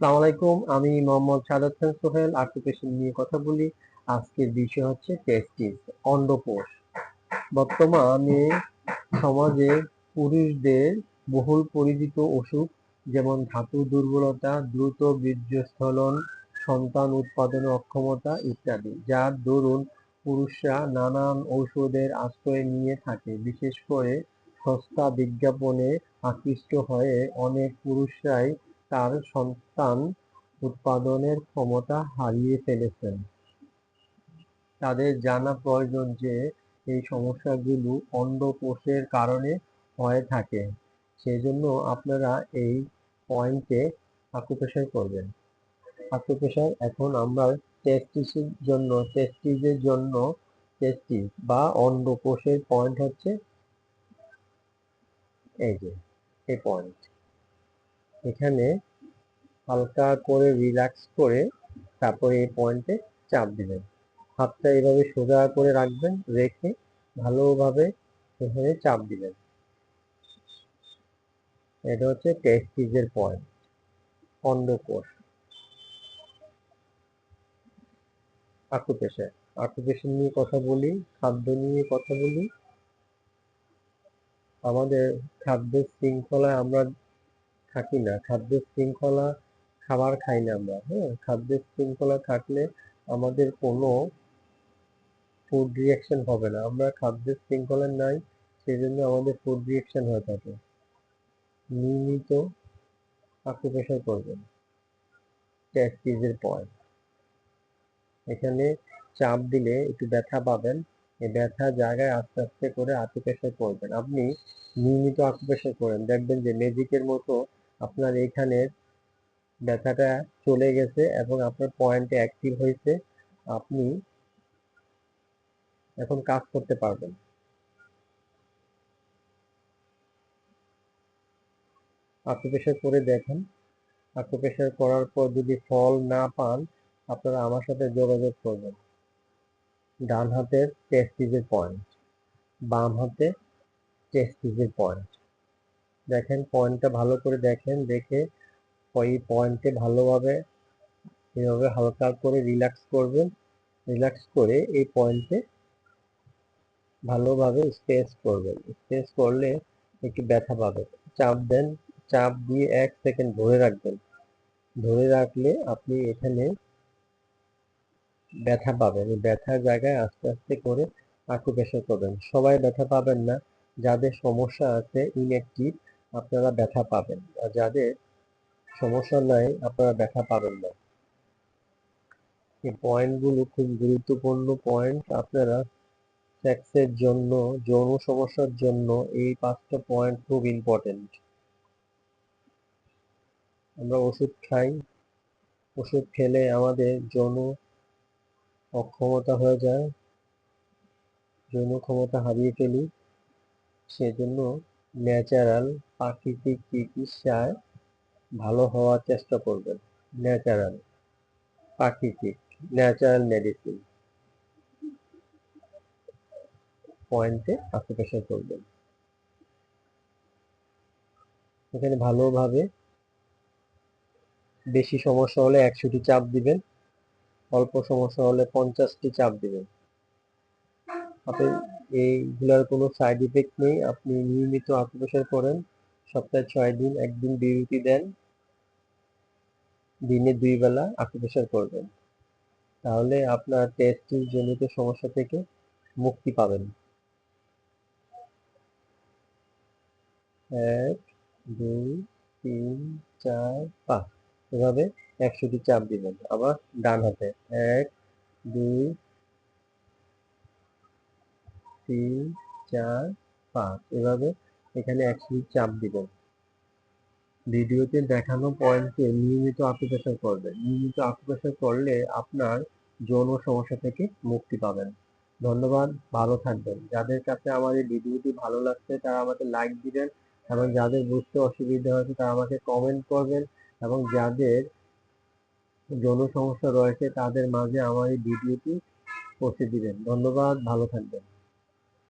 আসসালামু আলাইকুম, আমি মোহাম্মদ সাদাত খান সোহেল অকুপেশন নিয়ে কথা বলি। আজকের বিষয় হচ্ছে টেস্টিস অন্ডকোষ। বর্তমানে সমাজে পুরুষদের বহুল পরিচিত অসুখ, যেমন ধাতু দুর্বলতা, দ্রুত বীর্যস্খলন, সন্তান উৎপাদনে অক্ষমতা ইত্যাদি, যার দরুন পুরুষরা নানান ঔষধের আশ্রয় নিয়ে থাকে। বিশেষ করে সস্তা বিজ্ঞাপনে আকৃষ্ট হয়ে অনেক পুরুষরাই তার সন্তান উৎপাদনের ক্ষমতা হারিয়ে ফেলেছেন। তাদের জানা প্রয়োজন যে, এই সমস্যাগুলো অন্ডকোষের কারণে হয়ে থাকে। সেজন্য আপনারা এই পয়েন্টে আকুপ্রেশার করবেন। আকুপ্রেশার এখন আমরা টেস্টিসের জন্য টেস্টিসের জন্য টেস্টিস বা অন্ডকোষের পয়েন্ট হচ্ছে এই যে, এই পয়েন্ট এখানে হালকা করে রিল্যাক্স করে তারপরে এই পয়েন্টে চাপ দিবেন। হাতটা এভাবে সোজা করে রাখবেন, রেখে ভালোভাবে এখানে চাপ দিবেন। এটা হচ্ছে টেস্টিজের পয়েন্ট অন্ডকোষ আকুপেশার আকুপেশন নিয়ে কথা বলি, খাদ্য নিয়ে কথা বলি। আমাদের খাদ্য শৃঙ্খলায় আমরা থাকি না খাদ্যের শৃঙ্খলা খাবার খাই না আমরা হ্যাঁ? খাদ্যের শৃঙ্খলা থাকলে আমাদের কোনো ফুড রিয়াকশন হবে না। আমরা খাদ্যের শৃঙ্খলা নাই সেই জন্য আমাদের ফুড রিয়াকশন হয়ে থাকে। নিয়মিত আকুপ্রেশার করবেন। টেস্টিজের পয়েন্ট এখানে চাপ দিলে একটু ব্যথা পাবেন। এই ব্যথা জায়গায় আস্তে আস্তে করে আকুপ্রেশার করবেন। আপনি নিয়মিত আকুপ্রেশার করেন। দেখবেন যে ম্যাজিকের মতো আপনার এখানে ব্যথাটা চলে গেছে এবং আপনার পয়েন্টে অ্যাক্টিভ হয়েছে, আপনি এখন কাজ করতে পারবেন। আকুপ্রেশার করে দেখেন। আকুপ্রেশার করার পর যদি ফল না পান, আপনারা আমার সাথে যোগাযোগ করবেন। ডান হাতের টেস্টিজের পয়েন্ট বাম হাতে টেস্টিজের পয়েন্ট দেখেন পয়েন্টটা ভালো করে দেখেন, দেখে ওই পয়েন্টে ভালোভাবে এভাবে হালকা করে রিল্যাক্স করবেন। রিল্যাক্স করে এই পয়েন্টে ভালোভাবে স্পেস করবেন। স্পেস করলে একটু ব্যথা পাবে। চাপ দেন, চাপ দিয়ে এক সেকেন্ড ধরে রাখবেন। ধরে রাখলে আপনি এখানে ব্যথা পাবেন। ব্যথার জায়গায় আস্তে আস্তে করে আকুপ্রেশার করবেন সবাই ব্যথা পাবেন না। যাদের সমস্যা আছে ইনঅ্যাক্টিভ আপনারা ব্যথা পাবেন আর যাদের সমস্যা নাই, আপনারা ব্যথা পাবেন না। এই পয়েন্টগুলো খুব গুরুত্বপূর্ণ পয়েন্ট আপনারা সেক্সের জন্য, যৌন সমস্যার জন্য এই পাঁচটা পয়েন্ট খুব ইম্পর্টেন্ট আমরা ওষুধ খাই। ওষুধ খেলে আমাদের যৌন অক্ষমতা হয়ে যায়। যৌন ক্ষমতা হারিয়ে ফেলি। সেজন্য ন্যাচারাল প্রাকৃতিক চিকিৎসায় ভালো হওয়ার চেষ্টা করবেন। ন্যাচারাল, প্রাকৃতিক, ন্যাচারাল মেডিসিন। পয়েন্টে আকুপ্রেশার করবেন। এখানে ভালোভাবে বেশি সমস্যা হলে একশোটি চাপ দিবেন, অল্প সমস্যা হলে পঞ্চাশটি চাপ দিবেন। আপনি এইগুলার কোনো সাইড ইফেক্ট নেই, আপনি নিয়মিত আকুপ্রেশার করেন। সপ্তাহে ছয় দিন, একদিন বিরতি দেন, দিনে দুই বেলা আকুপ্রেশার করবেন। তাহলে আপনার টেস্টিস জনিত সমস্যা থেকে মুক্তি পাবেন। এক, দুই, তিন, চার, পাঁচ। এভাবে একশোটি চাপ দিবেন। আবার ডান হাতে। এক, দুই, তিন, চার, পাঁচ। এভাবে এখানে একশোটি চাপ দিবেন। ভিডিওতে দেখানো পয়েন্টে নিয়মিত আকুপ্রেশার করবেন। নিয়মিত আকুপ্রেশার করলে আপনার যৌন সমস্যা থেকে মুক্তি পাবেন। ধন্যবাদ, ভালো থাকবেন। যাদের কাছে আমার এই ভিডিওটি ভালো লাগছে, তারা আমাকে লাইক দিবেন এবং যাদের বুঝতে অসুবিধা হয়েছে, তারা আমাকে কমেন্ট করবেন এবং যাদের যৌন সমস্যা রয়েছে, তাদের মাঝে আমার এই ভিডিওটি পৌঁছে দিবেন। ধন্যবাদ, ভালো থাকবেন।